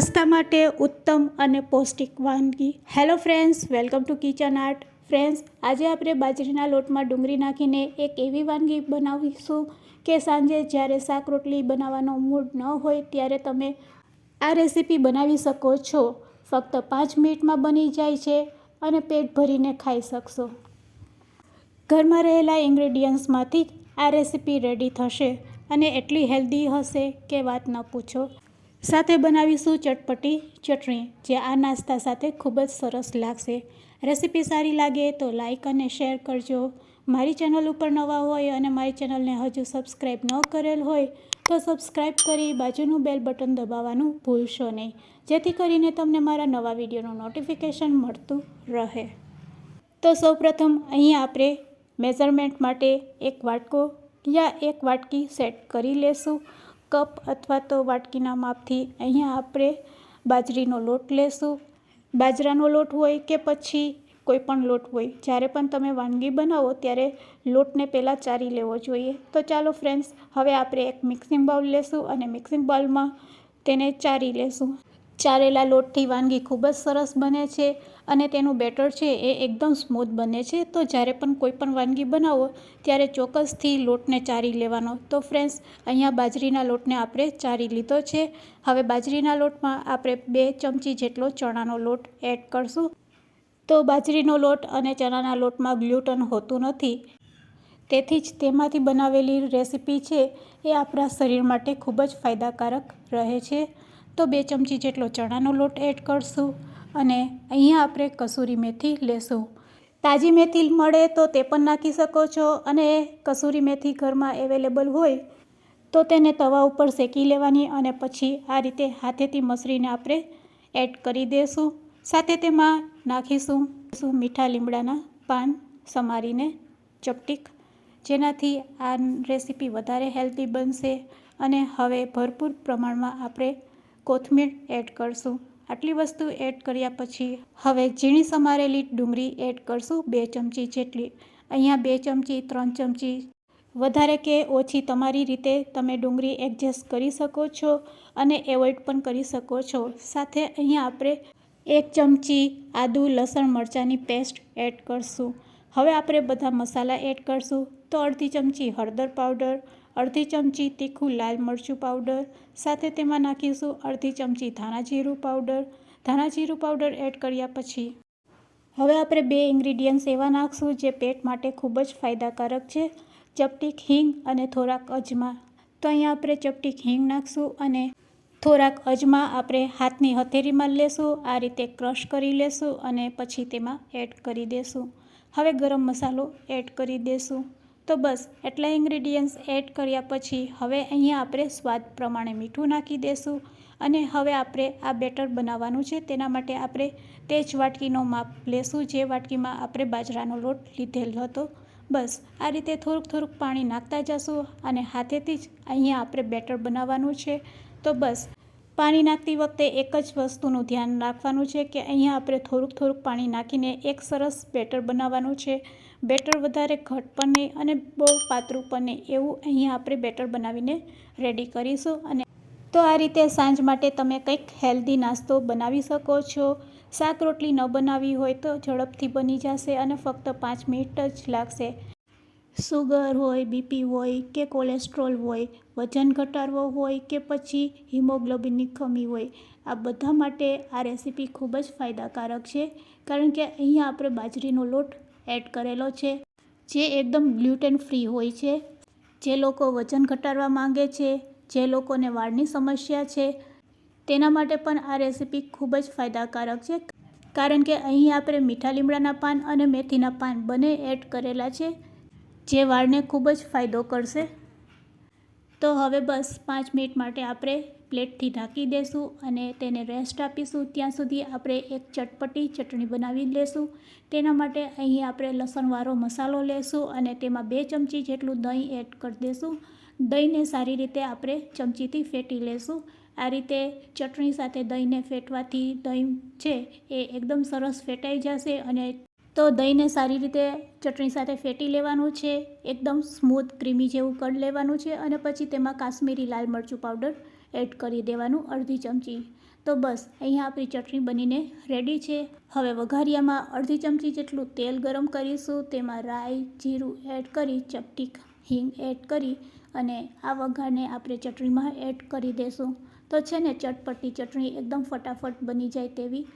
નાસ્તા માટે ઉત્તમ અને પૌષ્ટિક વાનગી. Hello friends welcome to Kitchen Art friends આજે આપણે બાજરીના લોટમાં ડુંગળી નાખીને એક એવી વાનગી બનાવીશું કે સાંજે જ્યારે શાક રોટલી બનાવવાનો મૂડ ન હોય ત્યારે તમે આ રેસીપી બનાવી શકો છો. ફક્ત પાંચ મિનિટમાં બની જાય છે અને પેટ ભરીને ખાઈ શકશો. ઘરમાં રહેલા ઇન્ગ્રેડિયન્ટ્સમાંથી આ રેસીપી રેડી થશે અને એટલી હેલ્ધી હશે કે વાત ન પૂછો. સાથે બનાવીશું ચટપટી ચટણી, જે આ નાસ્તા સાથે ખૂબ જ સરસ લાગશે. રેસીપી સારી લાગે તો લાઈક અને શેર કરજો. મારી ચેનલ ઉપર નવા હોય અને મારી ચેનલને હજુ સબસ્ક્રાઈબ ન કરેલ હોય તો સબસ્ક્રાઈબ કરી બાજુનું બેલ બટન દબાવવાનું ભૂલશો નહીં. જેથી કરીને તમને મારા નવા વિડીયોનું નોટિફિકેશન મળતું રહે. તો સૌપ્રથમ અહીં આપણે મેઝરમેન્ટ માટે એક વાટકો યા એક વાટકી સેટ કરી લેશું. કપ અથવા તો વાટકીના માપથી અહીંયા આપણે બાજરીનો લોટ લેશું. બાજરાનો લોટ હોય કે પછી કોઈ પણ લોટ હોય, જ્યારે પણ તમે વાનગી બનાવો ત્યારે લોટને પહેલાં ચારી લેવો જોઈએ. તો ચાલો ફ્રેન્ડ્સ હવે આપણે એક મિક્સિંગ બાઉલ લેશું અને મિક્સિંગ બાઉલમાં તેને ચારી લેશું. ચારેલા લોટથી વાનગી ખૂબ જ સરસ બને છે અને તેનું બેટર છે એ એકદમ સ્મૂથ બને છે. તો જ્યારે પણ કોઈ પણ વાનગી બનાવો, ત્યારે ચોક્કસથી લોટને ચારી લેવાનો. તો ફ્રેન્ડ્સ, અહીંયા બાજરીના લોટને આપણે ચારી લીધો છે. હવે બાજરીના લોટમાં આપણે બે ચમચી જેટલો ચણાનો લોટ એડ કરશું. તો બાજરીનો લોટ અને ચણાના લોટમાં ગ્લુટન હોતું નથી. તેથી જ તેમાંથી બનાવેલી રેસીપી છે એ આપણા શરીર માટે ખૂબ જ ફાયદાકારક રહે છે. તો બે ચમચી જેટલો ચણાનો લોટ એડ કરશું અને અહીંયા આપણે કસૂરી મેથી લેશું. તાજી મેથી મળે તો તે પણ નાખી શકો છો અને કસૂરી મેથી ઘરમાં એવેલેબલ હોય તો તેને તવા ઉપર શેકી લેવાની અને પછી આ રીતે હાથેથી મસરીને આપણે એડ કરી દઈશું સાથે તેમાં નાખીશું શું મીઠા લીમડાના પાન સમારીને ચપટીક, જેનાથી આ રેસીપી વધારે હેલ્ધી બનશે અને હવે ભરપૂર પ્રમાણમાં આપણે કોથમીર એડ કરશું. આટલી વસ્તુ એડ કર્યા પછી હવે ઝીણી સમારેલી ડુંગળી એડ કરશું બે ચમચી જેટલી. અહીંયા બે ચમચી, ત્રણ ચમચી. વધારે કે ઓછી તમારી રીતે તમે ડુંગળી એડજસ્ટ કરી શકો છો અને એવોઇડ પણ કરી શકો છો. સાથે અહીંયા આપણે એક ચમચી આદુ, લસણ, મરચાંની પેસ્ટ એડ કરશું. હવે આપણે બધા મસાલા એડ કરશું. તો અડધી ચમચી હળદર પાવડર અડધી ચમચી તીખું લાલ મરચું પાવડર, સાથે તેમાં નાખીશું અડધી ચમચી ધાણા જીરું પાવડર. ધાણા જીરું પાવડર એડ કર્યા પછી હવે આપણે બે ઇન્ગ્રીડિયન્ટ્સ એવા નાખશું જે પેટ માટે ખૂબ જ ફાયદાકારક છે. ચપટીક હિંગ અને થોડાક અજમા. તો અહીંયા આપણે ચપટીક હિંગ નાખશું અને થોડાક અજમા આપણે હાથની હથેળીમાં લેશું, આ રીતે ક્રશ કરી લેશું અને પછી તેમાં એડ કરી દેશું. હવે ગરમ મસાલો એડ કરી દેશું. તો બસ, એટલા ઇન્ગ્રીડિયન્ટ્સ એડ કર્યા પછી હવે અહીંયા આપણે સ્વાદ પ્રમાણે મીઠું નાખી દઈશું અને હવે આપણે આ બેટર બનાવવાનું છે. તેના માટે આપણે તે જ વાટકીનો માપ લેશું, જે વાટકીમાં આપણે બાજરાનો લોટ લીધેલ હતો. બસ, આ રીતે થોડુંક થોડુંક પાણી નાખતા જશું અને હાથેથી જ અહીંયા આપણે બેટર બનાવવાનું છે. તો બસ પાણી નાખતી વખતે એક જ વસ્તુનું ધ્યાન રાખવાનું છે કે અહીંયા આપણે થોડુંક થોડુંક પાણી નાખીને એક સરસ બેટર બનાવવાનું છે. બેટર વધારે ઘટ પણ નહીં અને બહુ પાતળું પણ નહીં. એવું અહીંયા આપણે બેટર બનાવીને રેડી કરીશું અને તો આ રીતે સાંજ માટે તમે કંઈક હેલ્ધી નાસ્તો બનાવી શકો છો. શાક રોટલી ન બનાવી હોય તો ઝડપથી બની જશે અને ફક્ત પાંચ મિનિટ જ લાગશે. સુગર હોય, બીપી હોય કે કોલેસ્ટ્રોલ હોય, વજન ઘટાડવો હોય કે પછી હિમોગ્લોબિનની કમી હોય, આ બધા માટે આ રેસીપી ખૂબ જ ફાયદાકારક છે. કારણ કે અહીંયા આપણે બાજરીનો લોટ એડ કરેલો છે, જે એકદમ ગ્લુટેન ફ્રી હોય છે. જે લોકો વજન ઘટાડવા માંગે છે, જે લોકોને વાળની સમસ્યા છે, તેના માટે પણ આ રેસીપી ખૂબ જ ફાયદાકારક છે. કારણ કે અહીં આપણે મીઠા લીમડાના પાન અને મેથીના પાન બંને એડ કરેલા છે. જે વાળને ખૂબ જ ફાયદો કરશે. તો હવે બસ પાંચ મિનિટ માટે આપણે પ્લેટથી ઢાંકી દઈશું અને તેને રેસ્ટ આપીશું. ત્યાં સુધી આપણે એક ચટપટી ચટણી બનાવી લેશું. તેના માટે અહીં આપણે લસણવાળો મસાલો લેશું અને તેમાં બે ચમચી જેટલું દહીં એડ કરી દઈશું દહીંને સારી રીતે આપણે ચમચીથી ફેટી લેશું. આ રીતે ચટણી સાથે દહીંને ફેટવાથી દહીં છે એ એકદમ સરસ ફેટાઈ જશે અને તો દહીંને સારી રીતે ચટણી સાથે ફેટી લેવાનું છે. એકદમ સ્મૂથ, ક્રીમી જેવું કરી લેવાનું છે અને પછી તેમાં કાશ્મીરી લાલ મરચું પાવડર એડ કરી દેવાનું અડધી ચમચી. તો બસ, અહીંયા આપણી ચટણી બનીને રેડી છે. હવે વઘારિયામાં અડધી ચમચી જેટલું તેલ ગરમ કરીશું. તેમાં રાઈ, જીરું એડ કરી ચપટી હિંગ એડ કરી અને આ વઘારને આપણે ચટણીમાં એડ કરી દેશું. તો છે ને, ચટપટી ચટણી એકદમ ફટાફટ બની જાય તેવી.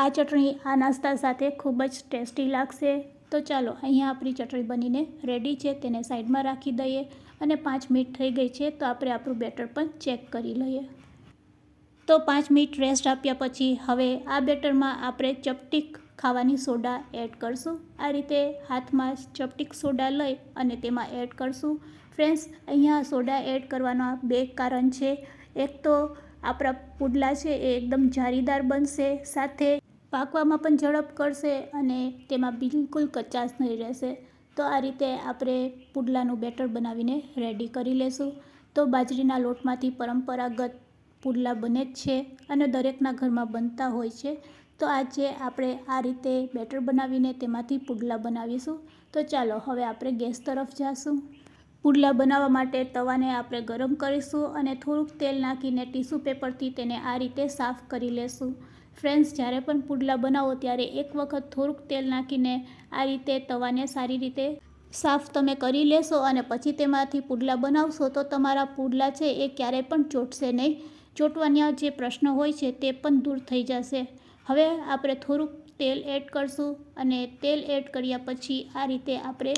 આ ચટણી આ નાસ્તા સાથે ખૂબ જ ટેસ્ટી લાગશે. તો ચાલો, અહીંયા આપણી ચટણી બનીને રેડી છે, તેને સાઈડમાં રાખી દઈએ અને પાંચ મિનિટ થઈ ગઈ છે, તો આપણે આપણું બેટર પણ ચેક કરી લઈએ. તો પાંચ મિનિટ રેસ્ટ આપ્યા પછી હવે આ બેટરમાં આપણે ચપટીક ખાવાની સોડા એડ કરશું. આ રીતે હાથમાં ચપટીક સોડા લઈ અને તેમાં એડ કરશું. ફ્રેન્ડ્સ અહીંયા સોડા એડ કરવાના બે કારણ છે. એક તો આપણા પુડલા છે, એ એકદમ જારીદાર બનશે. સાથે પાકવામાં પણ ઝડપ કરશે અને તેમાં બિલકુલ કચાશ નહીં રહેશે. તો આ રીતે આપણે પુડલાનું બેટર બનાવીને રેડી કરી લેશું. તો બાજરીના લોટમાંથી પરંપરાગત પુડલા બને જ છે અને દરેકના ઘરમાં બનતા હોય છે. તો આજે આપણે આ રીતે બેટર બનાવીને તેમાંથી પુડલા બનાવીશું. તો ચાલો હવે આપણે ગેસ તરફ જાશું. પુડલા બનાવવા માટે તવાને આપણે ગરમ કરીશું અને થોડુંક તેલ નાખીને ટીશ્યુ પેપરથી તેને આ રીતે સાફ કરી લેશું. ફ્રેન્ડ્સ જ્યારે પણ પુડલા બનાવો ત્યારે એક વખત થોડુંક તેલ નાખીને આ રીતે તવાને સારી રીતે સાફ તમે કરી લેશો અને પછી તેમાંથી પુડલા બનાવશો તો તમારા પુડલા છે એ ક્યારેય પણ ચોટશે નહીં. ચોંટવાના જે પ્રશ્ન હોય છે તે પણ દૂર થઈ જશે. હવે આપણે થોડુંક તેલ એડ કરશું અને તેલ એડ કર્યા પછી આ રીતે આપણે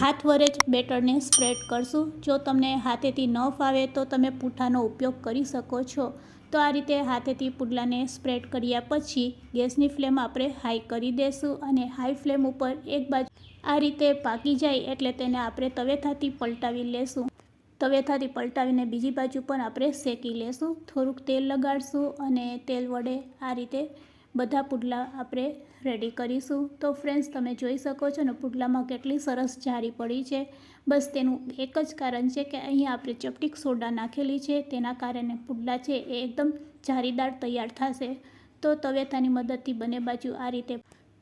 હાથ વડે જ બેટરને સ્પ્રેડ કરશું. જો તમને હાથેથી ન ફાવે તો તમે પૂઠાનો ઉપયોગ કરી શકો છો. તો આ રીતે હાથેથી પુડલાને સ્પ્રેડ કર્યા પછી ગેસની ફ્લેમ આપણે હાઈ કરી દઈશું અને હાઈ ફ્લેમ ઉપર એક બાજુ આ રીતે પાકી જાય એટલે તેને આપણે તવેથાથી પલટાવી લેશું. તવેથાથી પલટાવીને બીજી બાજુ પણ આપણે શેકી લેશું. થોડુંક તેલ લગાડશું અને તેલ વડે આ રીતે બધા પુડલા આપણે રેડી કરીશું. તો ફ્રેન્ડ્સ તમે જોઈ શકો છો ને પુડલામાં કેટલી સરસ જારી પડી છે. બસ તેનું એક જ કારણ છે કે અહીંયા આપણે ચપટીક સોડા નાખેલી છે. તેના કારણે પુડલા છે એ એકદમ જારીદાર તૈયાર થશે. તો તવેતાની મદદથી બંને બાજુ આ રીતે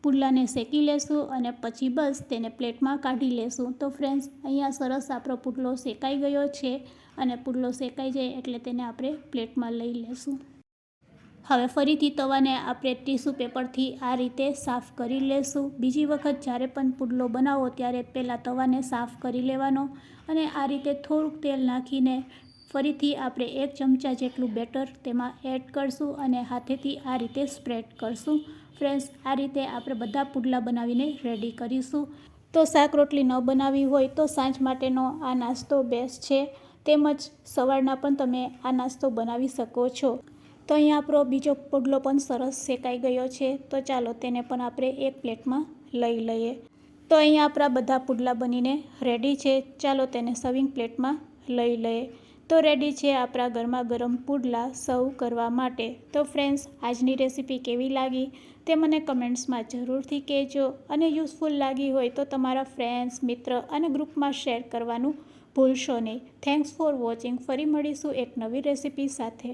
પુડલાને શેકી લેશું અને પછી બસ તેને પ્લેટમાં કાઢી લેશું. તો ફ્રેન્ડ્સ અહીંયા સરસ આપણો પુડલો શેકાઈ ગયો છે અને પુડલો શેકાઈ જાય એટલે તેને આપણે પ્લેટમાં લઈ લેશું. હવે ફરીથી તવાને આપણે ટીસ્યુ પેપરથી આ રીતે સાફ કરી લેશું. બીજી વખત જ્યારે પણ પુડલો બનાવો ત્યારે પહેલાં તવાને સાફ કરી લેવાનો અને આ રીતે થોડુંક તેલ નાખીને ફરીથી આપણે એક ચમચા જેટલું બેટર તેમાં એડ કરશું અને હાથેથી આ રીતે સ્પ્રેડ કરશું. ફ્રેન્ડ્સ, આ રીતે આપણે બધા પુડલા બનાવીને રેડી કરીશું. તો શાક રોટલી ન બનાવી હોય તો સાંજ માટેનો આ નાસ્તો બેસ્ટ છે. તેમજ સવારના પણ તમે આ નાસ્તો બનાવી શકો છો. તો અહીંયા આપણો બીજો પુડલો પણ સરસ શેકાઈ ગયો છે. તો ચાલો તેને પણ આપણે એક પ્લેટમાં લઈ લઈએ. તો અહીંયા આપણા બધા પુડલા બનીને રેડી છે. ચાલો તેને સર્વિંગ પ્લેટમાં લઈ લઈએ. તો રેડી છે આપણા ગરમા ગરમ પુડલા સર્વ કરવા માટે. તો ફ્રેન્ડ્સ આજની રેસીપી કેવી લાગી? તે મને કમેન્ટ્સમાં જરૂરથી કહેજો. અને યુઝફુલ લાગી હોય તો તમારા ફ્રેન્ડ્સ મિત્ર અને ગ્રુપમાં શેર કરવાનું ભૂલશો નહીં. થેન્ક્સ ફોર વોચિંગ ફરી મળીશું એક નવી રેસીપી સાથે.